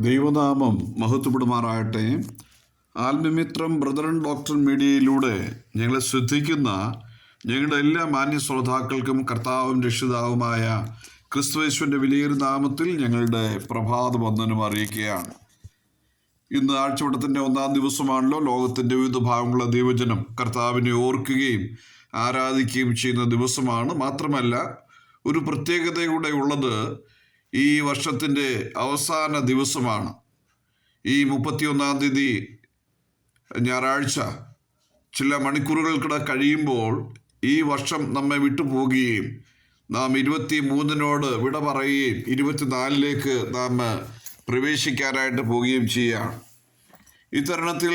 ദൈവനാമം മഹത്വപ്പെടുമാറാകട്ടെ. ആത്മമിത്രം ബ്രദർ ആൻഡ് ഡോക്ടർ മീഡിയയിലൂടെ ഞങ്ങളെ ശ്രദ്ധിക്കുന്ന ഞങ്ങളുടെ എല്ലാ മാന്യ ശ്രോതാക്കൾക്കും കർത്താവും രക്ഷിതാവുമായ ക്രിസ്തുവേശുവിന്റെ വിലയേറിയ നാമത്തിൽ ഞങ്ങളുടെ പ്രഭാത വന്ദനം അറിയിക്കുകയാണ്. ഇന്ന് ആഴ്ചവട്ടത്തിന്റെ ഒന്നാം ദിവസമാണല്ലോ ലോകത്തിന്റെ വിവിധ ഭാഗങ്ങളുള്ള ദൈവജനം കർത്താവിനെ ഓർക്കുകയും ആരാധിക്കുകയും ചെയ്യുന്ന ദിവസമാണ്. മാത്രമല്ല ഒരു പ്രത്യേകത കൂടെ ഉള്ളത് ഈ വർഷത്തിന്റെ അവസാന ദിവസമാണ്. ഈ മുപ്പത്തിയൊന്നാം തീയതി ഞായറാഴ്ച ചില മണിക്കൂറുകൾക്കിടെ കഴിയുമ്പോൾ ഈ വർഷം നമ്മെ വിട്ടുപോകുകയും നാം ഇരുപത്തി മൂന്നിനോട് വിട പറയുകയും ഇരുപത്തിനാലിലേക്ക് നാം പ്രവേശിക്കാനായിട്ട് പോവുകയും ചെയ്യുകയാണ്. ഇത്തരുണത്തിൽ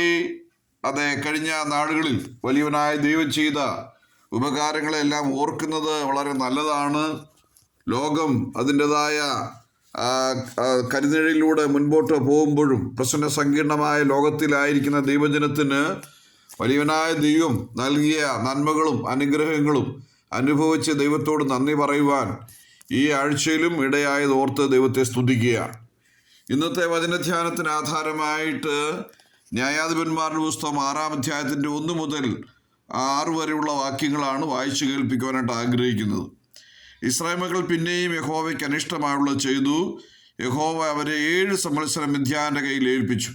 അതെ കഴിഞ്ഞ നാളുകളിൽ വലിയവനായ ദൈവം ചെയ്ത ഉപകാരങ്ങളെല്ലാം ഓർക്കുന്നത് വളരെ നല്ലതാണ്. ലോകം അതിന്റെതായ ആ, മുൻപോട്ട് പോകുമ്പോഴും പ്രശ്ന സങ്കീർണമായ ലോകത്തിലായിരിക്കുന്ന ദൈവജനത്തിന് വലിയവനായ ദൈവം നൽകിയ നന്മകളും അനുഗ്രഹങ്ങളും അനുഭവിച്ച് ദൈവത്തോട് നന്ദി പറയുവാൻ ഈ ആഴ്ചയിലും ഇടയായത് ഓർത്ത് ദൈവത്തെ സ്തുതിക്കുക ഇന്നത്തെ വചനധ്യാനത്തിന് ആധാരമായിട്ട് ന്യായാധിപന്മാരുടെ പുസ്തകം ആറാം അധ്യായത്തിന്റെ ഒന്ന് മുതൽ ആറ് വരെയുള്ള വാക്യങ്ങളാണ് വായിച്ചു കേൾപ്പിക്കുവാനായിട്ട് ആഗ്രഹിക്കുന്നത്. ഇസ്രായേൽ മക്കൾ പിന്നെയും യഹോവയ്ക്ക് അനിഷ്ടമായുള്ളത് ചെയ്തു. യഹോവ അവരെ ഏഴ് സംവത്സരം മിഥ്യാന്റെ കയ്യിൽ ഏൽപ്പിച്ചു.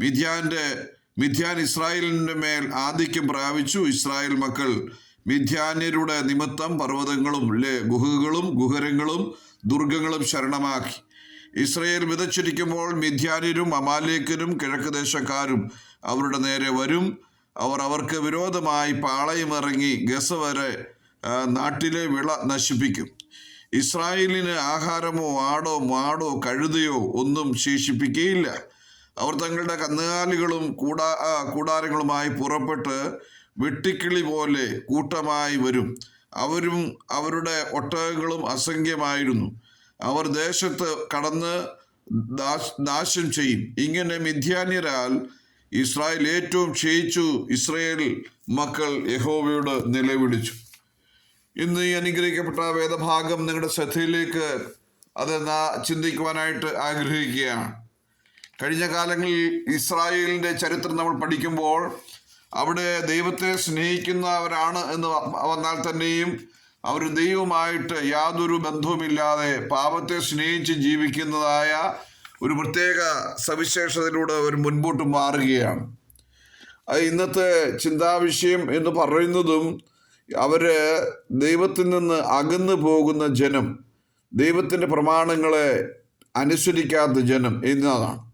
മിഥ്യാന്റെ മിഥ്യാൻ ഇസ്രായേലിന്റെ മേൽ ആധിക്യം പ്രാപിച്ചു. ഇസ്രായേൽ മക്കൾ മിഥ്യാന്യരുടെ നിമിത്തം പർവതങ്ങളും ഗുഹകളും ഗുഹരങ്ങളും ദുർഗങ്ങളും ശരണമാക്കി. ഇസ്രയേൽ വിതച്ചിരിക്കുമ്പോൾ മിഥ്യാനിരും അമാലേക്കരും കിഴക്ക് ദേശക്കാരും അവരുടെ നേരെ വരും. അവർ അവർക്ക് വിരോധമായി പാളയമിറങ്ങി ഗസ വരെ നാട്ടിലെ വിള നശിപ്പിക്കും. ഇസ്രായേലിന് ആഹാരമോ ആടോ മാടോ കഴുതയോ ഒന്നും ശേഷിപ്പിക്കുകയില്ല അവർ തങ്ങളുടെ കന്നുകാലികളും കൂടാ കൂടാരങ്ങളുമായി പുറപ്പെട്ട് വെട്ടിക്കിളി പോലെ കൂട്ടമായി വരും. അവരും അവരുടെ ഒട്ടകങ്ങളും അസംഖ്യമായിരുന്നു. അവർ ദേശത്ത് കടന്ന് നാശം ചെയ്യും. ഇങ്ങനെ മിഥ്യാന്യരാൽ ഇസ്രായേൽ ഏറ്റവും ക്ഷയിച്ചു ഇസ്രായേൽ മക്കൾ യഹോവയോട് നിലവിളിച്ചു. ഇന്ന് ഈ അനുഗ്രഹിക്കപ്പെട്ട വേദഭാഗം നിങ്ങളുടെ ശ്രദ്ധയിലേക്ക് അത് ചിന്തിക്കുവാനായിട്ട് ആഗ്രഹിക്കുകയാണ്. കഴിഞ്ഞ കാലങ്ങളിൽ ഇസ്രായേലിന്റെ ചരിത്രം നമ്മൾ പഠിക്കുമ്പോൾ അവിടെ ദൈവത്തെ സ്നേഹിക്കുന്നവരാണ് എന്ന് വന്നാൽ തന്നെയും അവർ ദൈവമായിട്ട് യാതൊരു ബന്ധവുമില്ലാതെ പാപത്തെ സ്നേഹിച്ച് ജീവിക്കുന്നതായ ഒരു പ്രത്യേക സവിശേഷതയിലൂടെ അവർ മുൻപോട്ട് മാറുകയാണ്. ഇന്നത്തെ ചിന്താവിഷയം എന്ന് പറയുന്നതും അവർ ദൈവത്തിൽ നിന്ന് അകന്നു പോകുന്ന ജനം ദൈവത്തിന്റെ പ്രമാണങ്ങളെ അനുസരിക്കാത്ത ജനം എന്നതാണ്.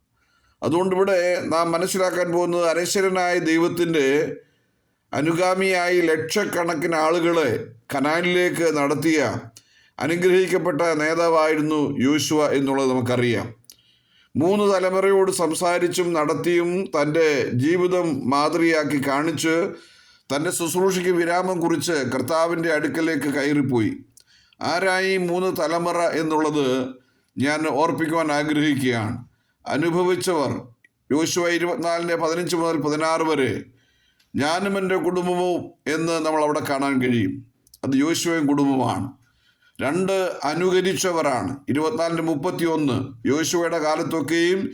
അതുകൊണ്ട് ഇവിടെ നാം മനസ്സിലാക്കാൻ പോകുന്നത് അനശ്വരനായ ദൈവത്തിന്റെ അനുഗാമിയായി ലക്ഷക്കണക്കിന് ആളുകളെ കനാലിലേക്ക് നടത്തിയ അനുഗ്രഹിക്കപ്പെട്ട നേതാവായിരുന്നു യോശുവ എന്നുള്ളത് നമുക്കറിയാം. മൂന്ന് തലമുറയോട് സംസാരിച്ചും നടത്തിയും തന്റെ ജീവിതം മാതൃയാക്കി കാണിച്ച് തന്റെ ശുശ്രൂഷയ്ക്ക് വിരാമം കുറിച്ച് കർത്താവിന്റെ അടുക്കലേക്ക് കയറിപ്പോയി. ആരായി മൂന്ന് തലമുറ എന്നുള്ളത് ഞാൻ ഓർപ്പിക്കുവാൻ ആഗ്രഹിക്കുകയാണ്. അനുഭവിച്ചവർ യോശുവ ഇരുപത്തിനാലിന്റെ പതിനഞ്ച് മുതൽ പതിനാറ് വരെ ഞാനും എന്റെ കുടുംബവും എന്ന് നമ്മൾ അവിടെ കാണാൻ കഴിയും. അത് യോശുവയും കുടുംബമാണ് രണ്ട് അനുകരിച്ചവരാണ്. ഇരുപത്തിനാലിന്റെ മുപ്പത്തി ഒന്ന് യോശുവയുടെ കാലത്തൊക്കെയും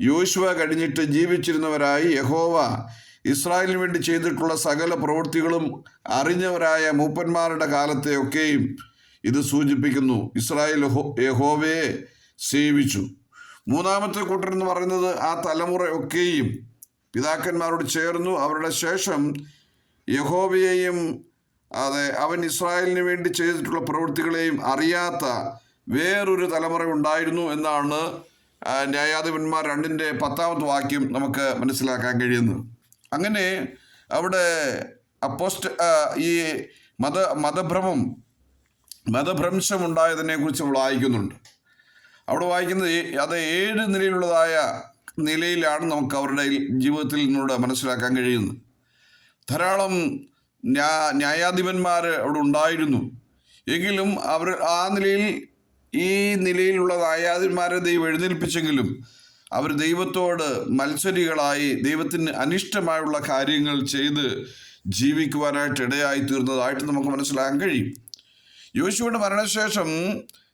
യോശുവ കഴിഞ്ഞിട്ട് ജീവിച്ചിരുന്നവരായി യഹോവ ഇസ്രായേലിന് വേണ്ടി ചെയ്തിട്ടുള്ള സകല പ്രവൃത്തികളും അറിഞ്ഞവരായ മൂപ്പന്മാരുടെ കാലത്തെയൊക്കെയും ഇത് സൂചിപ്പിക്കുന്നു. ഇസ്രായേൽ യഹോവയെ സേവിച്ചു. മൂന്നാമത്തെ കൂട്ടർ എന്ന് പറയുന്നത് ആ തലമുറയൊക്കെയും പിതാക്കന്മാരോട് ചേർന്നു. അവരുടെ ശേഷം യഹോവയെയും അതെ അവൻ ഇസ്രായേലിന് വേണ്ടി ചെയ്തിട്ടുള്ള പ്രവൃത്തികളെയും അറിയാത്ത വേറൊരു തലമുറ ഉണ്ടായിരുന്നു എന്നാണ് ന്യായാധിപന്മാർ രണ്ടിന്റെ പത്താമത്തെ വാക്യം നമുക്ക് മനസ്സിലാക്കാൻ കഴിയുന്നത്. അങ്ങനെ അവിടെ അപ്പോസ്റ്റ് ഈ മത മതഭ്രമം മതഭ്രംശം ഉണ്ടായതിനെ കുറിച്ച് നമ്മൾ വായിക്കുന്നുണ്ട്. അവിടെ വായിക്കുന്നത് അത് ഏഴ് നിലയിലുള്ളതായ നിലയിലാണ് നമുക്ക് അവരുടെ ജീവിതത്തിൽ നിന്നൂടെ മനസ്സിലാക്കാൻ കഴിയുന്നത്. ധാരാളം ന്യാ ന്യായാധിപന്മാർ അവിടെ ഉണ്ടായിരുന്നു. എങ്കിലും അവർ ആ നിലയിൽ ഈ നിലയിലുള്ള ന്യായാധിപന്മാരെ ദൈവം എഴുന്നേൽപ്പിച്ചെങ്കിലും അവർ ദൈവത്തോട് മത്സരികളായി ദൈവത്തിന് അനിഷ്ടമായുള്ള കാര്യങ്ങൾ ചെയ്ത് ജീവിക്കുവാനായിട്ട് ഇടയായി തീർന്നതായിട്ട് നമുക്ക് മനസ്സിലാക്കാൻ കഴിയും. യോശുവയുടെ മരണശേഷം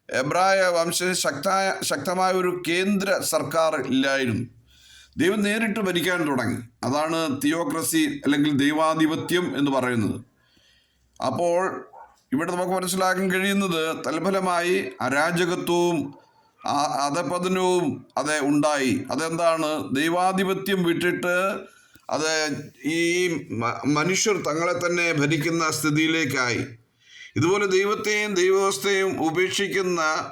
എബ്രായ വംശ ശക്തായ ശക്തമായ ഒരു കേന്ദ്ര സർക്കാർ ഇല്ലായിരുന്നു. ദൈവം നേരിട്ട് ഭരിക്കാൻ തുടങ്ങി. അതാണ് തിയോക്രസി അല്ലെങ്കിൽ ദൈവാധിപത്യം എന്ന് പറയുന്നത്. അപ്പോൾ ഇവിടെ നമുക്ക് മനസ്സിലാക്കാൻ കഴിയുന്നത് തൽഫലമായി അരാജകത്വവും അധപതനവും അത് ഉണ്ടായി. അതെന്താണ്? ദൈവാധിപത്യം വിട്ടിട്ട് അത് ഈ മനുഷ്യർ തങ്ങളെ തന്നെ ഭരിക്കുന്ന സ്ഥിതിയിലേക്കായി. ഇതുപോലെ ദൈവത്തെയും ദൈവവസ്ഥയും ഉപേക്ഷിക്കുന്ന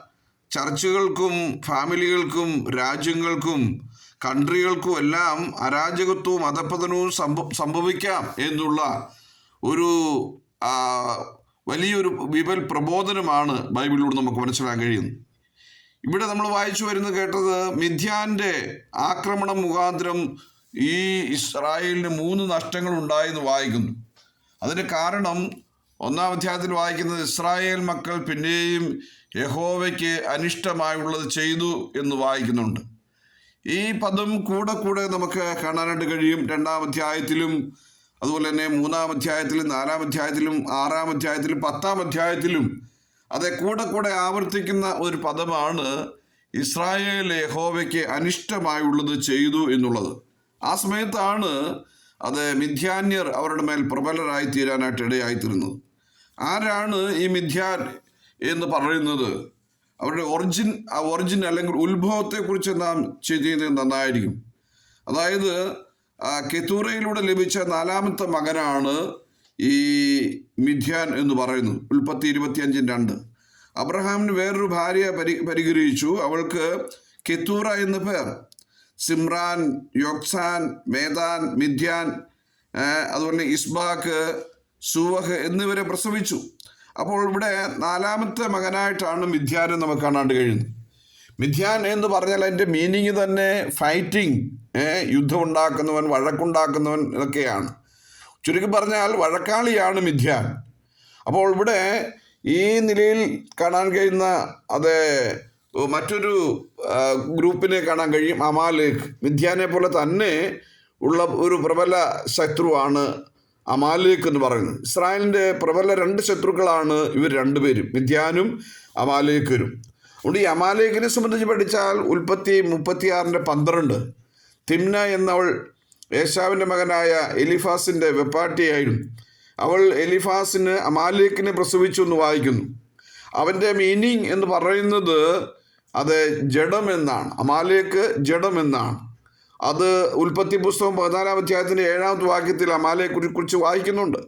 ചർച്ചുകൾക്കും ഫാമിലികൾക്കും രാജ്യങ്ങൾക്കും കൺട്രികൾക്കും എല്ലാം അരാജകത്വവും അധപ്പതനവും സംഭ സംഭവിക്കാം എന്നുള്ള ഒരു വലിയൊരു വിപൽ പ്രബോധനമാണ് ബൈബിളിലൂടെ നമുക്ക് മനസ്സിലാക്കാൻ കഴിയുന്നത്. ഇവിടെ നമ്മൾ വായിച്ചു വരുന്നത് കേട്ടത് മിഥ്യാന്റെ ആക്രമണം മുഖാന്തരം ഈ ഇസ്രായേലിന് മൂന്ന് നഷ്ടങ്ങൾ ഉണ്ടായെന്ന് വായിക്കുന്നു. അതിന് കാരണം ഒന്നാം അധ്യായത്തിൽ വായിക്കുന്നത് ഇസ്രായേൽ മക്കൾ പിന്നെയും യഹോവയ്ക്ക് അനിഷ്ടമായുള്ളത് ചെയ്തു എന്ന് വായിക്കുന്നുണ്ട്. ഈ പദം കൂടെ കൂടെ നമുക്ക് കാണാനായിട്ട് കഴിയും. രണ്ടാം അധ്യായത്തിലും അതുപോലെ തന്നെ മൂന്നാം അധ്യായത്തിലും നാലാം അധ്യായത്തിലും ആറാം അധ്യായത്തിലും പത്താം അധ്യായത്തിലും അതെ കൂടെ കൂടെ ആവർത്തിക്കുന്ന ഒരു പദമാണ് ഇസ്രായേൽ യഹോവയ്ക്ക് അനിഷ്ടമായുള്ളത് ചെയ്തു എന്നുള്ളത്. ആ സമയത്താണ് അത് മിഥ്യാന്യർ അവരുടെ മേൽ പ്രബലരായി തീരാനായിട്ട് ഇടയായിത്തീരുന്നത്. ആരാണ് ഈ മിഥ്യാൻ എന്ന് പറയുന്നത്? അവരുടെ ഒറിജിൻ ആ ഒറിജിൻ അല്ലെങ്കിൽ ഉത്ഭവത്തെക്കുറിച്ച് നാം ചെയ്യുന്നത് നന്നായിരിക്കും. അതായത് കെത്തൂറയിലൂടെ ലഭിച്ച നാലാമത്തെ മകനാണ് ഈ മിഥ്യാൻ എന്ന് പറയുന്നു. ഉൽപ്പത്തി ഇരുപത്തിയഞ്ചിൻ രണ്ട്. അബ്രഹാമിന് വേറൊരു ഭാര്യ പരി പരിഗ്രഹിച്ചു. അവൾക്ക് കെത്തൂറ എന്ന് പേർ. സിമ്രാൻ യോക്സാൻ മേദാൻ മിഥ്യാൻ അതുപോലെ ഇസ്ബാക്ക് സുവഹ് എന്നിവരെ പ്രസവിച്ചു. അപ്പോൾ ഇവിടെ നാലാമത്തെ മകനായിട്ടാണ് മിഥ്യാനെ നമുക്ക് കാണാണ്ട് കഴിയുന്നത്. മിഥ്യാൻ എന്ന് പറഞ്ഞാൽ അതിന്റെ മീനിങ് തന്നെ ഫൈറ്റിംഗ് യുദ്ധം ഉണ്ടാക്കുന്നവൻ വഴക്കുണ്ടാക്കുന്നവൻ ഇതൊക്കെയാണ് ചുരുക്കി പറഞ്ഞാൽ വഴക്കാളിയാണ് മിഥ്യാൻ. അപ്പോൾ ഇവിടെ ഈ നിലയിൽ കാണാൻ കഴിയുന്ന അത് മറ്റൊരു ഗ്രൂപ്പിനെ കാണാൻ കഴിയും അമാലേക്ക് മിഥ്യാനെ പോലെ തന്നെ ഉള്ള ഒരു പ്രബല ശത്രുവാണ് അമാലേക്ക് എന്ന് പറയുന്നത്. ഇസ്രായേലിന്റെ പ്രബല രണ്ട് ശത്രുക്കളാണ് ഇവർ രണ്ടുപേരും മിഥ്യാനും അമാലേക്കരും അതുകൊണ്ട് ഈ അമാലേക്കിനെ സംബന്ധിച്ച് പഠിച്ചാൽ ഉൽപ്പത്തി മുപ്പത്തിയാറിന്റെ പന്ത്രണ്ട്. തിമ്ന എന്നവൾ ഏശാവിന്റെ മകനായ എലിഫാസിന്റെ വെപ്പാട്ടിയായിരുന്നു. അവൾ എലിഫാസിന് അമാലേക്കിനെ പ്രസവിച്ചു എന്ന് വായിക്കുന്നു. അവന്റെ മീനിങ് എന്ന് പറയുന്നത് അത് ജഡം എന്നാണ്. അമാലേക്ക് ജഡം എന്നാണ്. അത് ഉൽപ്പത്തി പുസ്തകം പതിനാലാം അധ്യായത്തിന്റെ ഏഴാമത്തെ വാക്യത്തിൽ അമാലയെ കുറിച്ച് വായിക്കുന്നുണ്ട്.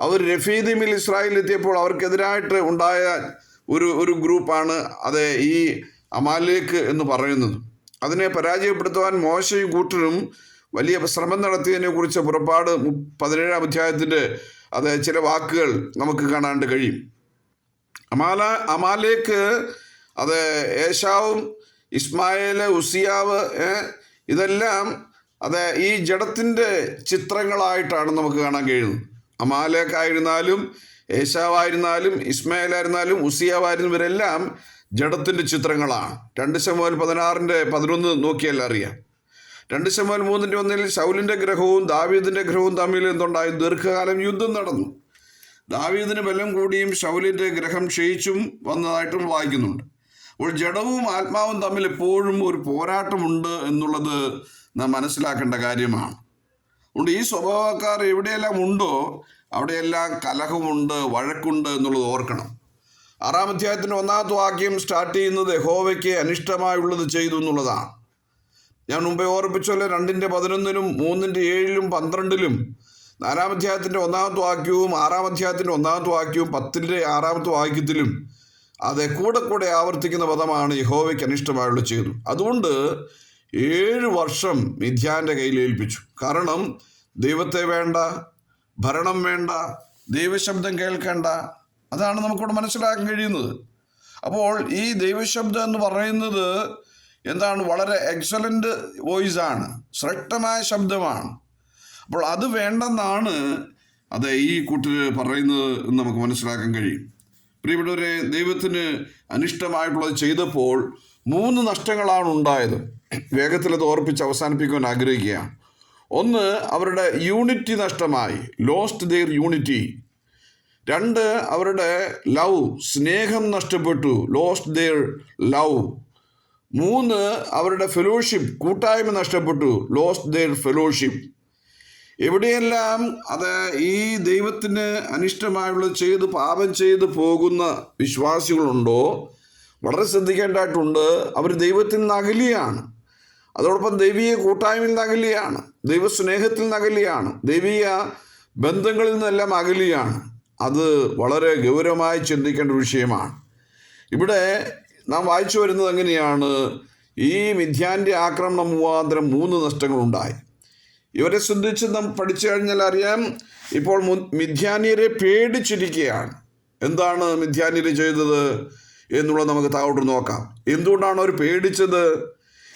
അവർ രഫീദിമിൽ ഇസ്രായേലിൽ എത്തിയപ്പോൾ അവർക്കെതിരായിട്ട് ഉണ്ടായ ഒരു ഒരു ഗ്രൂപ്പാണ് അത് ഈ അമാലേക്ക് എന്ന് പറയുന്നത്. അതിനെ പരാജയപ്പെടുത്തുവാൻ മോശയും കൂട്ടരും വലിയ ശ്രമം നടത്തിയതിനെ കുറിച്ച് പുറപ്പാട് പതിനേഴാം അധ്യായത്തിന്റെ അത് ചില വാക്കുകൾ നമുക്ക് കാണാണ്ട് കഴിയും. അമാല അമാലേക്ക് അത് ഏഷാവും ഇസ്മായേൽ ഉസിയാവ് ഇതെല്ലാം അത് ഈ ജഡത്തിന്റെ ചിത്രങ്ങളായിട്ടാണ് നമുക്ക് കാണാൻ കഴിയുന്നത്. അമാലേക്കായിരുന്നാലും ഏശാവായിരുന്നാലും ഇസ്മായിലായിരുന്നാലും ഉസിയാവായിരുന്നു ഇവരെല്ലാം ജഡത്തിന്റെ ചിത്രങ്ങളാണ്. രണ്ട് ശമോൽ പതിനാറിന്റെ പതിനൊന്ന് നോക്കിയാൽ അറിയാം. രണ്ട് ശമുവൽ മൂന്നിന്റെ ഒന്നിൽ ശൗലിന്റെ ഗ്രഹവും ദാവീദിന്റെ ഗ്രഹവും തമ്മിൽ എന്തുണ്ടായി? ദീർഘകാലം യുദ്ധം നടന്നു. ദാവീദിന് ബലം കൂടിയും ശൗലിന്റെ ഗ്രഹം ക്ഷയിച്ചും വന്നതായിട്ടും വായിക്കുന്നുണ്ട്. അപ്പോൾ ജഡവും ആത്മാവും തമ്മിൽ എപ്പോഴും ഒരു പോരാട്ടമുണ്ട് എന്നുള്ളത് നാം മനസ്സിലാക്കേണ്ട കാര്യമാണ്. അതുകൊണ്ട് ഈ സ്വഭാവക്കാർ എവിടെയെല്ലാം ഉണ്ടോ അവിടെയെല്ലാം കലഹമുണ്ട് വഴക്കുണ്ട് എന്നുള്ളത് ഓർക്കണം. ആറാം അധ്യായത്തിന്റെ ഒന്നാമത്തെ വാക്യം സ്റ്റാർട്ട് ചെയ്യുന്നത് ഹോവയ്ക്ക് അനിഷ്ടമായുള്ളത് ചെയ്തു എന്നുള്ളതാണ്. ഞാൻ മുമ്പേ ഓർപ്പിച്ചല്ലോ രണ്ടിന്റെ പതിനൊന്നിലും മൂന്നിന്റെ ഏഴിലും പന്ത്രണ്ടിലും നാലാം അധ്യായത്തിന്റെ ഒന്നാമത്തെ വാക്യവും ആറാം അധ്യായത്തിന്റെ ഒന്നാമത്തെ വാക്യവും പത്തിന്റെ ആറാമത്തെ വാക്യത്തിലും അത് കൂടെ കൂടെ ആവർത്തിക്കുന്ന പദമാണ് യഹോവയ്ക്ക് അനിഷ്ടമായുള്ള ചെയ്തു അതുകൊണ്ട് ഏഴ് വർഷം മിഥ്യാന്റെ കയ്യിൽ ഏൽപ്പിച്ചു. കാരണം ദൈവത്തെ വേണ്ട ഭരണം വേണ്ട ദൈവശബ്ദം കേൾക്കേണ്ട അതാണ് നമുക്കിവിടെ മനസ്സിലാക്കാൻ കഴിയുന്നത്. അപ്പോൾ ഈ ദൈവശബ്ദം എന്ന് പറയുന്നത് എന്താണ്? വളരെ എക്സലന്റ് ആണ്. ശ്രേഷ്ഠമായ ശബ്ദമാണ്. അപ്പോൾ അത് വേണ്ടെന്നാണ് അത് ഈ കൂട്ടർ പറയുന്നത് എന്ന് നമുക്ക് മനസ്സിലാക്കാൻ കഴിയും. പ്രിയപ്പെട്ടവരെ ദൈവത്തിന് അനിഷ്ടമായിട്ടുള്ളത് ചെയ്തപ്പോൾ മൂന്ന് നഷ്ടങ്ങളാണ് ഉണ്ടായത്. വേഗത്തിൽ അത് ഓർപ്പിച്ച് അവസാനിപ്പിക്കുവാൻ ആഗ്രഹിക്കുകയാണ്. ഒന്ന് അവരുടെ യൂണിറ്റി നഷ്ടമായി. ലോസ്റ്റ് ദെയർ യൂണിറ്റി രണ്ട് അവരുടെ ലവ് സ്നേഹം നഷ്ടപ്പെട്ടു. ലോസ്റ്റ് ദെയർ ലവ് മൂന്ന് അവരുടെ ഫെലോഷിപ്പ് കൂട്ടായ്മ നഷ്ടപ്പെട്ടു. ലോസ്റ്റ് ദെയർ ഫെലോഷിപ്പ് എവിടെയെല്ലാം അത് ഈ ദൈവത്തിന് അനിഷ്ടമായുള്ളത് ചെയ്ത് പാപം ചെയ്ത് പോകുന്ന വിശ്വാസികളുണ്ടോ വളരെ ശ്രദ്ധിക്കേണ്ടതായിട്ടുണ്ട് അവർ ദൈവത്തിൽ നിന്ന് അകലിയാണ്. അതോടൊപ്പം ദൈവീയ കൂട്ടായ്മയിൽ നിന്ന് അകലിയാണ്. ദൈവസ്നേഹത്തിൽ നിന്ന് അകലിയാണ്. ദൈവീയ ബന്ധങ്ങളിൽ നിന്നെല്ലാം അകലിയാണ്. അത് വളരെ ഗൗരവമായി ചിന്തിക്കേണ്ട വിഷയമാണ്. ഇവിടെ നാം വായിച്ചു വരുന്നത് എങ്ങനെയാണ്? ഈ മിഥ്യാന്റെ ആക്രമണം മുഖാന്തരം മൂന്ന് നഷ്ടങ്ങളുണ്ടായി. ഇവരെ ശ്രദ്ധിച്ച് നാം പഠിച്ചു കഴിഞ്ഞാൽ അറിയാം ഇപ്പോൾ മിഥ്യാനിയരെ പേടിച്ചിരിക്കുകയാണ്. എന്താണ് മിഥ്യാനിയർ ചെയ്തത് എന്നുള്ളത് നമുക്ക് താഴോട്ട് നോക്കാം. എന്തുകൊണ്ടാണ് അവർ പേടിച്ചത്?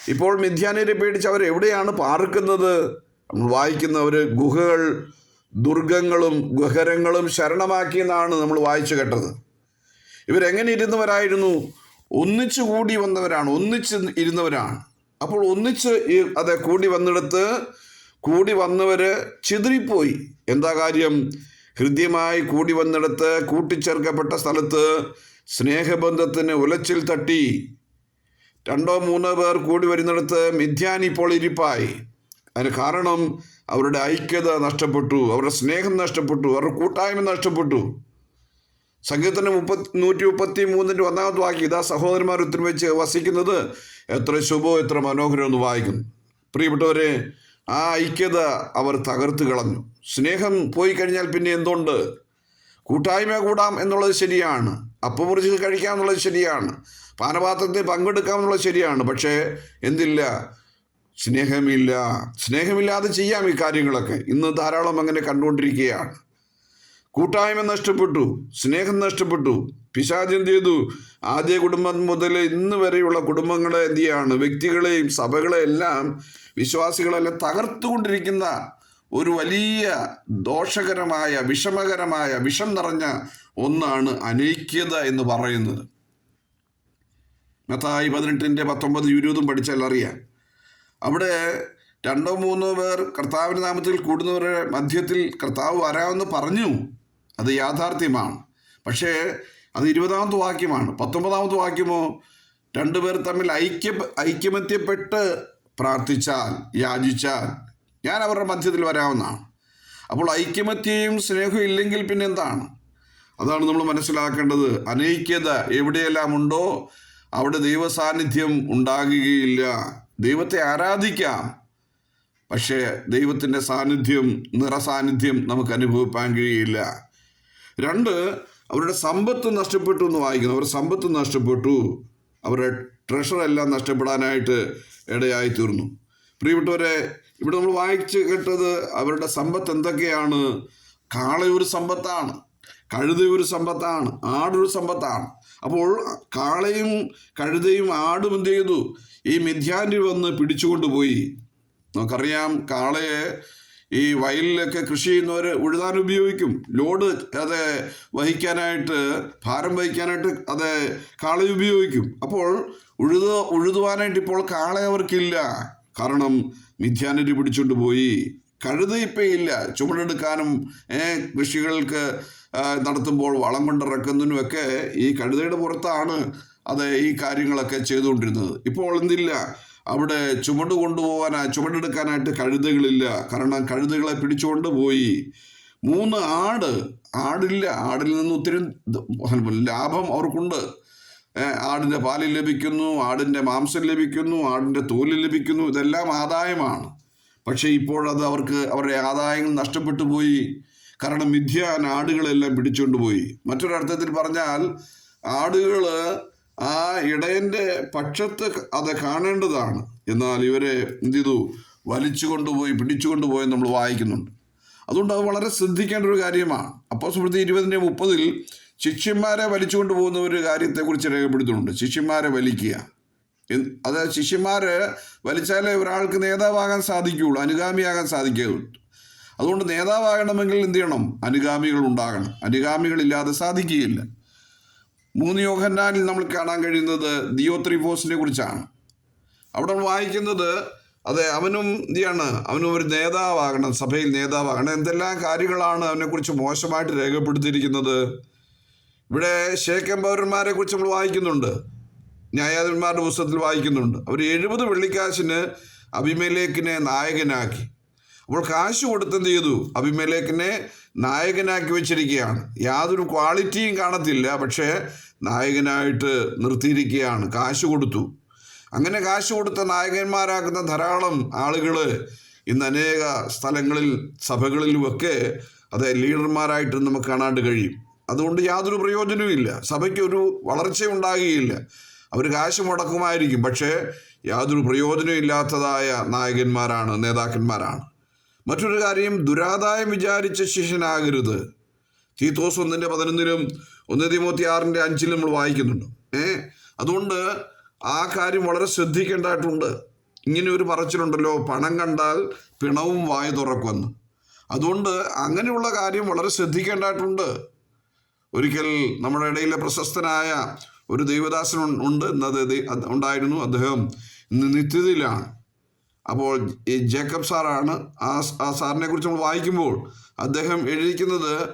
ഇപ്പോൾ മിഥ്യാനിയരെ പേടിച്ച് അവർ എവിടെയാണ് പാർക്കുന്നത് നമ്മൾ വായിക്കുന്നവർ ഗുഹകൾ ദുർഗങ്ങളും ഗുഹരങ്ങളും ശരണമാക്കിയെന്നാണ് നമ്മൾ വായിച്ചു കേട്ടത്. ഇവരെങ്ങനെ ഇരുന്നവരായിരുന്നു? ഒന്നിച്ചു കൂടി വന്നവരാണ് ഒന്നിച്ച് ഇരുന്നവരാണ്. അപ്പോൾ ഒന്നിച്ച് അതെ കൂടി വന്നിടത്ത് കൂടി വന്നവര് ചിതറിപ്പോയി. എന്താ കാര്യം? ഹൃദ്യമായി കൂടി വന്നിടത്ത് കൂട്ടിച്ചേർക്കപ്പെട്ട സ്ഥലത്ത് സ്നേഹബന്ധത്തിന് ഉലച്ചിൽ തട്ടി. രണ്ടോ മൂന്നോ പേർ കൂടി വരുന്നിടത്ത് മിഥ്യാൻ ഇപ്പോൾ ഇരിപ്പായി. അതിന് കാരണം അവരുടെ ഐക്യത നഷ്ടപ്പെട്ടു അവരുടെ സ്നേഹം നഷ്ടപ്പെട്ടു അവരുടെ കൂട്ടായ്മ നഷ്ടപ്പെട്ടു. സംഗീതത്തിന് മുപ്പത്തി നൂറ്റി മുപ്പത്തി മൂന്നിന്റെ ഒന്നാമത് വാക്യം ഇതാ സഹോദരന്മാർ ഒത്തിരി വെച്ച് വസിക്കുന്നത് എത്ര ശുഭവും എത്ര മനോഹരവും എന്ന് വായിക്കുന്നു. പ്രിയപ്പെട്ടവരെ ആ ഐക്യത അവർ തകർത്ത് കളഞ്ഞു. സ്നേഹം പോയി കഴിഞ്ഞാൽ പിന്നെ എന്തുണ്ട്? കൂട്ടായ്മ കൂടാം എന്നുള്ളത് ശരിയാണ്. അപ്പമുറിച്ച് കഴിക്കാം എന്നുള്ളത് ശരിയാണ്. പാനപാത്രത്തിൽ പങ്കെടുക്കാം എന്നുള്ളത് ശരിയാണ്. പക്ഷേ എന്തില്ല? സ്നേഹമില്ല. സ്നേഹമില്ലാതെ ചെയ്യാം ഈ കാര്യങ്ങളൊക്കെ. ഇന്ന് ധാരാളം അങ്ങനെ കണ്ടുകൊണ്ടിരിക്കുകയാണ്. കൂട്ടായ്മ നഷ്ടപ്പെട്ടു സ്നേഹം നഷ്ടപ്പെട്ടു. പിശാച് എന്ത് ചെയ്തു. ആദ്യ കുടുംബം മുതൽ ഇന്ന് വരെയുള്ള കുടുംബങ്ങളെ എന്ത് ചെയ്യാണ്? വ്യക്തികളെയും എല്ലാം വിശ്വാസികളെല്ലാം തകർത്തുകൊണ്ടിരിക്കുന്ന ഒരു വലിയ ദോഷകരമായ വിഷമകരമായ വിഷം നിറഞ്ഞ ഒന്നാണ് അനൈക്യത എന്ന് പറയുന്നത്. മത്തായി പതിനെട്ടിന്റെ പത്തൊമ്പത് ഇരുപതും പഠിച്ചാൽ അറിയാം. അവിടെ രണ്ടോ മൂന്നോ പേർ കർത്താവിന്റെ നാമത്തിൽ കൂടുന്നവരുടെ മധ്യത്തിൽ കർത്താവ് വരാമെന്ന് പറഞ്ഞു. അത് യാഥാർത്ഥ്യമാണ്. പക്ഷേ അത് ഇരുപതാമത്തെ വാക്യമാണ്. പത്തൊമ്പതാമത്തെ വാക്യമോ രണ്ടുപേർ തമ്മിൽ ഐക്യ ഐക്യമത്യപ്പെട്ട് പ്രാർത്ഥിച്ചാൽ യാചിച്ചാൽ ഞാൻ അവരുടെ മധ്യത്തിൽ വരാവുന്നതാണ്. അപ്പോൾ ഐക്യമത്യയും സ്നേഹവും ഇല്ലെങ്കിൽ പിന്നെ എന്താണ് അതാണ് നമ്മൾ മനസ്സിലാക്കേണ്ടത്. അനൈക്യത എവിടെയെല്ലാം ഉണ്ടോ അവിടെ ദൈവസാന്നിധ്യം ഉണ്ടാകുകയില്ല. ദൈവത്തെ ആരാധിക്കാം. പക്ഷേ ദൈവത്തിന്റെ സാന്നിധ്യം നിറസാന്നിധ്യം നമുക്ക് അനുഭവിപ്പാൻ കഴിയില്ല. രണ്ട് അവരുടെ സമ്പത്ത് നഷ്ടപ്പെട്ടു എന്ന് വായിക്കുന്നു. അവരുടെ സമ്പത്ത് നഷ്ടപ്പെട്ടു. അവരുടെ ട്രഷർ എല്ലാം നഷ്ടപ്പെടാനായിട്ട് ഇടയായി തീർന്നു. പ്രിയപ്പെട്ടവരെ ഇവിടെ നമ്മൾ വായിച്ച് കേട്ടത് അവരുടെ സമ്പത്ത് എന്തൊക്കെയാണ്? കാളയൊരു സമ്പത്താണ് കഴുതയൊരു സമ്പത്താണ് ആടൊരു സമ്പത്താണ്. അപ്പോൾ കാളയും കഴുതയും ആടും എന്ത് ചെയ്തു? ഈ മിഥ്യാന്റെ വന്ന് പിടിച്ചുകൊണ്ടുപോയി. നമുക്കറിയാം കാളയെ ഈ വയലിലൊക്കെ കൃഷി ചെയ്യുന്നവർ ഉഴുതാൻ ഉപയോഗിക്കും. ലോഡ് അത് വഹിക്കാനായിട്ട് ഭാരം വഹിക്കാനായിട്ട് അത് കാളയെ ഉപയോഗിക്കും. അപ്പോൾ ഉഴുത ഉഴുതുവാനായിട്ട് ഇപ്പോൾ കാള അവർക്കില്ല. കാരണം മിഥ്യാനരി പിടിച്ചുകൊണ്ട് പോയി. കഴുത ഇപ്പം ഇല്ല. ചുമടെടുക്കാനും കൃഷികൾക്ക് നടത്തുമ്പോൾ വളം കൊണ്ടിറക്കുന്നതിനുമൊക്കെ ഈ കഴുതയുടെ പുറത്താണ് അത് ഈ കാര്യങ്ങളൊക്കെ ചെയ്തുകൊണ്ടിരുന്നത്. ഇപ്പോൾ എന്തില്ല? അവിടെ ചുമട് കൊണ്ടുപോകാനാ ചുമടെടുക്കാനായിട്ട് കഴുതകളില്ല. കാരണം കഴുതകളെ പിടിച്ചുകൊണ്ട് പോയി. മൂന്ന് ആട്. ആടില്ല. ആടിൽ നിന്ന് ഒത്തിരി ലാഭം അവർക്കുണ്ട്. ആടിന്റെ പാലിൽ ലഭിക്കുന്നു ആടിന്റെ മാംസം ലഭിക്കുന്നു ആടിന്റെ തോൽ ലഭിക്കുന്നു. ഇതെല്ലാം ആദായമാണ്. പക്ഷേ ഇപ്പോഴത് അവർക്ക് അവരുടെ ആദായങ്ങൾ നഷ്ടപ്പെട്ടു പോയി. കാരണം മിഥ്യാൻ ആടുകളെല്ലാം പിടിച്ചുകൊണ്ട് പോയി. മറ്റൊരർത്ഥത്തിൽ പറഞ്ഞാൽ ആടുകൾ ആ ഇടയന്റെ പക്ഷത്ത് അത് കാണേണ്ടതാണ്. എന്നാൽ ഇവരെ എന്ത് ചെയ്തു വലിച്ചു കൊണ്ടുപോയി പിടിച്ചു കൊണ്ടുപോയി നമ്മൾ വായിക്കുന്നുണ്ട്. അതുകൊണ്ട് അത് വളരെ ശ്രദ്ധിക്കേണ്ട ഒരു കാര്യമാണ്. അപ്പോൾ സുഹൃത്തി ഇരുപതിന്റെ മുപ്പതിൽ ശിഷ്യന്മാരെ വലിച്ചു കൊണ്ടുപോകുന്ന ഒരു കാര്യത്തെക്കുറിച്ച് രേഖപ്പെടുത്തുന്നുണ്ട്. ശിഷ്യന്മാരെ വലിക്കുക. അതായത് അത് ശിഷ്യന്മാര് വലിച്ചാലേ ഒരാൾക്ക് നേതാവാകാൻ സാധിക്കുകയുള്ളൂ അനുഗാമിയാകാൻ സാധിക്കുകയുള്ളൂ. അതുകൊണ്ട് നേതാവാകണമെങ്കിൽ എന്ത് ചെയ്യണം? അനുഗാമികൾ ഉണ്ടാകണം. അനുഗാമികളില്ലാതെ സാധിക്കുകയില്ല. മൂന്ന് യോഹന്നാനിൽ നമ്മൾ കാണാൻ കഴിയുന്നത് ദിയോത്രിഫോസിനെ കുറിച്ചാണ്. അവിടെ വായിക്കുന്നത് അതെ അവനും എന്തിയാണ്? അവനും ഒരു നേതാവാകണം സഭയിൽ നേതാവാകണം. എന്തെല്ലാം കാര്യങ്ങളാണ് അവനെക്കുറിച്ച് മോശമായിട്ട് രേഖപ്പെടുത്തിയിരിക്കുന്നത്? ഇവിടെ ശേഖം പൗരന്മാരെ കുറിച്ച് നമ്മൾ വായിക്കുന്നുണ്ട്. ന്യായാധിപന്മാരുടെ പുസ്തകത്തിൽ വായിക്കുന്നുണ്ട്. അവർ എഴുപത് വെള്ളിക്കാശിന് അഭിമേലേക്കിനെ നായകനാക്കി. അപ്പോൾ കാശ് കൊടുത്തെന്ത് ചെയ്തു? അഭിമേലേക്കിനെ നായകനാക്കി വെച്ചിരിക്കുകയാണ്. യാതൊരു ക്വാളിറ്റിയും കാണത്തില്ല. പക്ഷേ നായകനായിട്ട് നിർത്തിയിരിക്കുകയാണ്. കാശ് കൊടുത്തു. അങ്ങനെ കാശ് കൊടുത്ത നായകന്മാരാക്കുന്ന ധാരാളം ആളുകൾ ഇന്ന് അനേക സ്ഥലങ്ങളിൽ സഭകളിലുമൊക്കെ അത് ലീഡർമാരായിട്ട് നമുക്ക് കാണാണ്ട് കഴിയും. അതുകൊണ്ട് യാതൊരു പ്രയോജനവുമില്ല സഭയ്ക്ക് ഒരു വളർച്ച ഉണ്ടാകുകയില്ല അവർ കാശ് മുടക്കുമായിരിക്കും. പക്ഷേ യാതൊരു പ്രയോജനമില്ലാത്തതായ നായകന്മാരാണ് നേതാക്കന്മാരാണ്. മറ്റൊരു കാര്യം ദുരാദായം വിചാരിച്ച ശിഷ്യനാകരുത്. തീത്തോസ് ഒന്നിന്റെ പതിനൊന്നിലും ഒന്ന് തിമൂത്തി ആറിന്റെ അഞ്ചിൽ നമ്മൾ വായിക്കുന്നുണ്ട്. ഏ? അതുകൊണ്ട് ആ കാര്യം വളരെ ശ്രദ്ധിക്കേണ്ടതായിട്ടുണ്ട്. ഇങ്ങനെ ഒരു പറച്ചിലുണ്ടല്ലോ പണം കണ്ടാൽ പിണവും വായ തുറക്കുമെന്ന്. അതുകൊണ്ട് അങ്ങനെയുള്ള കാര്യം വളരെ ശ്രദ്ധിക്കേണ്ടതായിട്ടുണ്ട്. ഒരിക്കൽ നമ്മുടെ ഇടയിലെ പ്രശസ്തനായ ഒരു ദൈവദാസൻ ഉണ്ട്. എന്നത് ഉണ്ടായിരുന്നു. അദ്ദേഹം ഇന്ന് നിത്യതയിലാണ്. അപ്പോൾ ഈ ജേക്കബ് സാറാണ് ആ ആ സാറിനെ കുറിച്ച് നമ്മൾ വായിക്കുമ്പോൾ അദ്ദേഹം എഴുതിക്കുന്നത്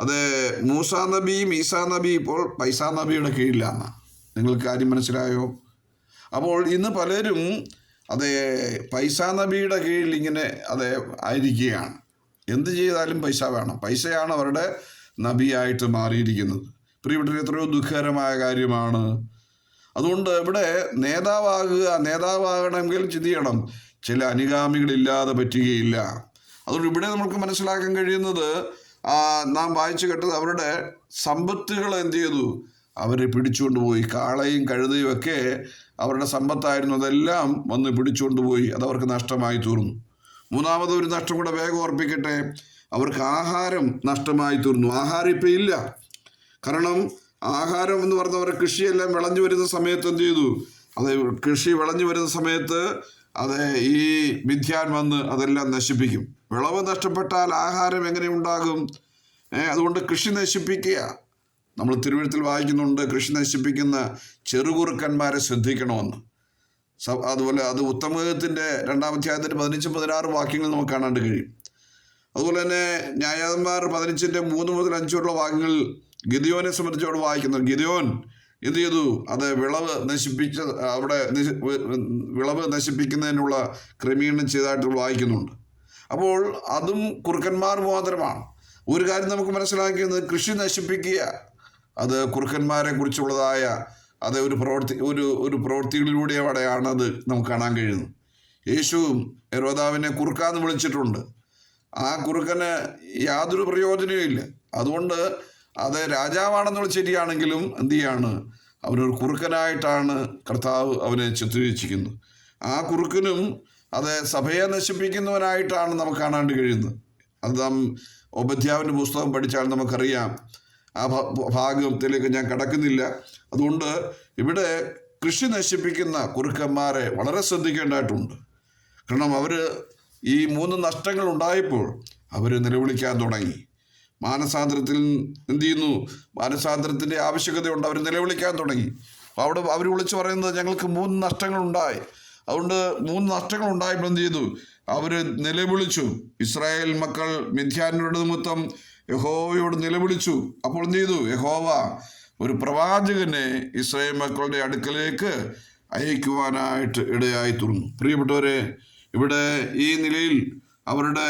അത് മൂസാ നബിയും ഈസാ നബി ഇപ്പോൾ പൈസാ നബിയുടെ കീഴിലാണ്. നിങ്ങൾക്ക് കാര്യം മനസ്സിലായോ? അപ്പോൾ ഇന്ന് പലരും അത് പൈസ നബിയുടെ കീഴിൽ ഇങ്ങനെ അത് ആയിരിക്കുകയാണ്. എന്ത് ചെയ്താലും പൈസ വേണം. പൈസയാണ് അവരുടെ നബിയായിട്ട് മാറിയിരിക്കുന്നത്. പ്രിയപ്പെട്ട എത്രയോ ദുഃഖകരമായ കാര്യമാണ്. അതുകൊണ്ട് ഇവിടെ നേതാവാകുക നേതാവാകണമെങ്കിൽ ചിന്തിക്കണം ചില അനുഗാമികളില്ലാതെ പറ്റുകയില്ല. അതുകൊണ്ട് ഇവിടെ നമുക്ക് മനസ്സിലാക്കാൻ കഴിയുന്നത് നാം വായിച്ചു കേട്ടത് അവരുടെ സമ്പത്തുകൾ എന്ത് ചെയ്തു? അവരെ പിടിച്ചുകൊണ്ട് പോയി. കാളയും കഴുതയും ഒക്കെ അവരുടെ സമ്പത്തായിരുന്നു. അതെല്ലാം വന്ന് പിടിച്ചുകൊണ്ട് പോയി. അത് അവർക്ക് നഷ്ടമായി തീർന്നു. മൂന്നാമത് ഒരു നഷ്ടം കൂടെ വേഗം ഓർപ്പിക്കട്ടെ അവർക്ക് ആഹാരം നഷ്ടമായി തീർന്നു. ആഹാരം ഇപ്പം ഇല്ല. കാരണം ആഹാരം എന്ന് പറഞ്ഞ അവരുടെ കൃഷിയെല്ലാം വിളഞ്ഞു വരുന്ന സമയത്ത് എന്ത് ചെയ്തു? അത് കൃഷി വിളഞ്ഞു വരുന്ന സമയത്ത് അത് ഈ മിഥ്യാൻ വന്ന് അതെല്ലാം നശിപ്പിക്കും. വിളവ് നഷ്ടപ്പെട്ടാൽ ആഹാരം എങ്ങനെ ഉണ്ടാകും? അതുകൊണ്ട് കൃഷി നശിപ്പിക്കുക. നമ്മൾ തിരുവഴുത്തിൽ വായിക്കുന്നുണ്ട് കൃഷി നശിപ്പിക്കുന്ന ചെറുകുറുക്കന്മാരെ ശ്രദ്ധിക്കണമെന്ന്. അതുപോലെ അത് ഉത്തമത്തിന്റെ രണ്ടാം അധ്യായത്തിന്റെ പതിനഞ്ച് പതിനാറ് വാക്യങ്ങൾ നമുക്ക് കാണാണ്ട് കഴിയും. അതുപോലെ തന്നെ ന്യായാധന്മാർ പതിനഞ്ചിന്റെ മൂന്ന് മുതൽ അഞ്ചുള്ള വാക്യങ്ങൾ ഗിദിയോനെ സംബന്ധിച്ചോട് വായിക്കുന്നു. ഗിദിയോൻ എന്ത് ചെയ്തു? അത് വിളവ് നശിപ്പിച്ച അവിടെ വിളവ് നശിപ്പിക്കുന്നതിനുള്ള ക്രമീകരണം ചെയ്തതായിട്ട് വായിക്കുന്നുണ്ട്. അപ്പോൾ അതും കുറുക്കന്മാർ മുഖാന്തരമാണ്. ഒരു കാര്യം നമുക്ക് മനസ്സിലാക്കിയത് കൃഷി നശിപ്പിക്കുക. അത് കുറുക്കന്മാരെ കുറിച്ചുള്ളതായ അത് ഒരു പ്രവർത്തി ഒരു ഒരു പ്രവൃത്തികളിലൂടെയാണ് അത് നമുക്ക് കാണാൻ കഴിയുന്നത്. യേശുവും യരോദാവിനെ കുറുക്കാന്ന് വിളിച്ചിട്ടുണ്ട്. ആ കുറുക്കന് യാതൊരു പ്രയോജനവും ഇല്ല. അതുകൊണ്ട് അത് രാജാവാണെന്നുള്ള ശരിയാണെങ്കിലും എന്ത് ചെയ്യാണ്? അവനൊരു കുറുക്കനായിട്ടാണ് കർത്താവ് അവനെ ചിത്രീകരിച്ചിരിക്കുന്നത്. ആ കുറുക്കനും അത് സഭയെ നശിപ്പിക്കുന്നവനായിട്ടാണ് നമുക്ക് കാണാണ്ട് കഴിയുന്നത്. അത് നാം ഉപധ്യാവിന്റെ പുസ്തകം പഠിച്ചാൽ നമുക്കറിയാം. ആ ഭാഗത്തിലേക്ക് ഞാൻ കടക്കുന്നില്ല. അതുകൊണ്ട് ഇവിടെ കൃഷി നശിപ്പിക്കുന്ന കുറുക്കന്മാരെ വളരെ ശ്രദ്ധിക്കേണ്ടതായിട്ടുണ്ട്. കാരണം അവർ ഈ മൂന്ന് നഷ്ടങ്ങൾ ഉണ്ടായപ്പോൾ അവർ നിലവിളിക്കാൻ തുടങ്ങി. മാനസാന്തരത്തിൽ എന്തു ചെയ്യുന്നു? മാനസാന്തരത്തിന്റെ ആവശ്യകതയുണ്ട് അവർ നിലവിളിക്കാൻ തുടങ്ങി. അപ്പോൾ അവിടെ അവർ വിളിച്ചു പറയുന്നത് ഞങ്ങൾക്ക് മൂന്ന് നഷ്ടങ്ങളുണ്ടായി. അതുകൊണ്ട് മൂന്ന് നഷ്ടങ്ങൾ ഉണ്ടായപ്പോൾ എന്ത് ചെയ്തു? അവർ നിലവിളിച്ചു. ഇസ്രായേൽ മക്കൾ മിഥ്യാനരുടെ നിമിത്തം യഹോവയോട് നിലവിളിച്ചു. അപ്പോൾ എന്ത് ചെയ്തു? യഹോവ ഒരു പ്രവാചകനെ ഇസ്രായേൽ മക്കളുടെ അടുക്കലേക്ക് അയക്കുവാനായിട്ട് ഇടയായി തീർന്നു. പ്രിയപ്പെട്ടവരെ ഇവിടെ ഈ നിലയിൽ അവരുടെ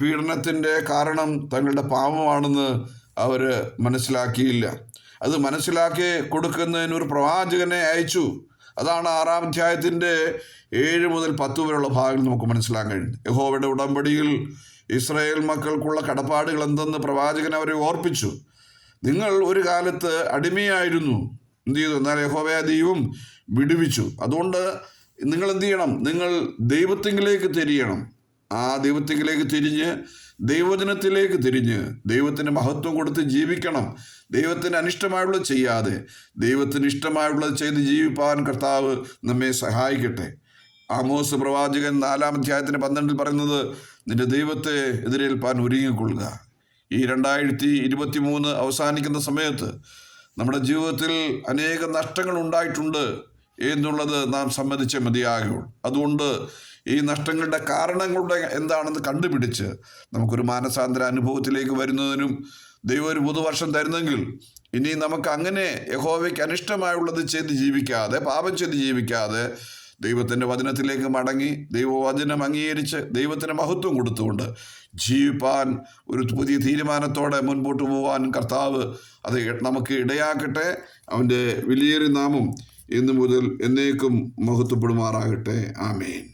പീഡനത്തിന്റെ കാരണം തങ്ങളുടെ പാപമാണെന്ന് അവർ മനസ്സിലാക്കിയില്ല. അത് മനസ്സിലാക്കി കൊടുക്കുന്നതിന് ഒരു പ്രവാചകനെ അയച്ചു. അതാണ് ആറാം അധ്യായത്തിന്റെ ഏഴ് മുതൽ പത്ത് വരെയുള്ള ഭാഗങ്ങൾ നമുക്ക് മനസ്സിലാക്കാൻ കഴിയുന്നത്. യഹോവയുടെ ഉടമ്പടിയിൽ ഇസ്രായേൽ മക്കൾക്കുള്ള കടപ്പാടുകൾ എന്തെന്ന് പ്രവാചകൻ അവരെ ഓർപ്പിച്ചു. നിങ്ങൾ ഒരു കാലത്ത് അടിമയായിരുന്നു. എന്ത് ചെയ്തു? എന്നാൽ യഹോവയ ദൈവം വിടുവിച്ചു. അതുകൊണ്ട് നിങ്ങൾ എന്ത് ചെയ്യണം? നിങ്ങൾ ദൈവത്തിങ്കിലേക്ക് തിരിയണം. ആ ദൈവത്തിങ്കിലേക്ക് തിരിഞ്ഞ് ദൈവജനത്തിലേക്ക് തിരിഞ്ഞ് ദൈവത്തിന് മഹത്വം കൊടുത്ത് ജീവിക്കണം. ദൈവത്തിന് അനിഷ്ടമായുള്ളത് ചെയ്യാതെ ദൈവത്തിന് ഇഷ്ടമായുള്ളത് ചെയ്ത് ജീവിപ്പാൻ കർത്താവ് നമ്മെ സഹായിക്കട്ടെ. ആമോസ് പ്രവാചകൻ നാലാം അധ്യായത്തിന് പന്ത്രണ്ടിൽ പറയുന്നത് നിന്റെ ദൈവത്തെ എതിരേൽപ്പാൻ ഒരുങ്ങിക്കൊള്ളുക. ഈ രണ്ടായിരത്തി ഇരുപത്തി മൂന്ന് അവസാനിക്കുന്ന സമയത്ത് നമ്മുടെ ജീവിതത്തിൽ അനേക നഷ്ടങ്ങൾ ഉണ്ടായിട്ടുണ്ട് എന്നുള്ളത് നാം സമ്മതിച്ചേ മതിയാകുള്ളൂ. അതുകൊണ്ട് ഈ നഷ്ടങ്ങളുടെ കാരണങ്ങളുടെ എന്താണെന്ന് കണ്ടുപിടിച്ച് നമുക്കൊരു മാനസാന്തര അനുഭവത്തിലേക്ക് വരുന്നതിനും ദൈവം ഒരു പുതുവർഷം തരുന്നെങ്കിൽ ഇനി നമുക്ക് അങ്ങനെ യഹോവയ്ക്ക് അനിഷ്ടമായുള്ളത് ചെയ്ത് ജീവിക്കാതെ പാപം ചെയ്ത് ജീവിക്കാതെ ദൈവത്തിന്റെ വചനത്തിലേക്ക് മടങ്ങി ദൈവവചനം അംഗീകരിച്ച് ദൈവത്തിന് മഹത്വം കൊടുത്തുകൊണ്ട് ജീവിപ്പാൻ ഒരു പുതിയ തീരുമാനത്തോടെ മുൻപോട്ട് പോകാൻ കർത്താവ് അത് നമുക്ക് ഇടയാക്കട്ടെ. അവന്റെ വിലയേറിയ നാമം ഇന്നു മുതൽ എന്നേക്കും മഹത്വപ്പെടുമാറാകട്ടെ. ആമേൻ.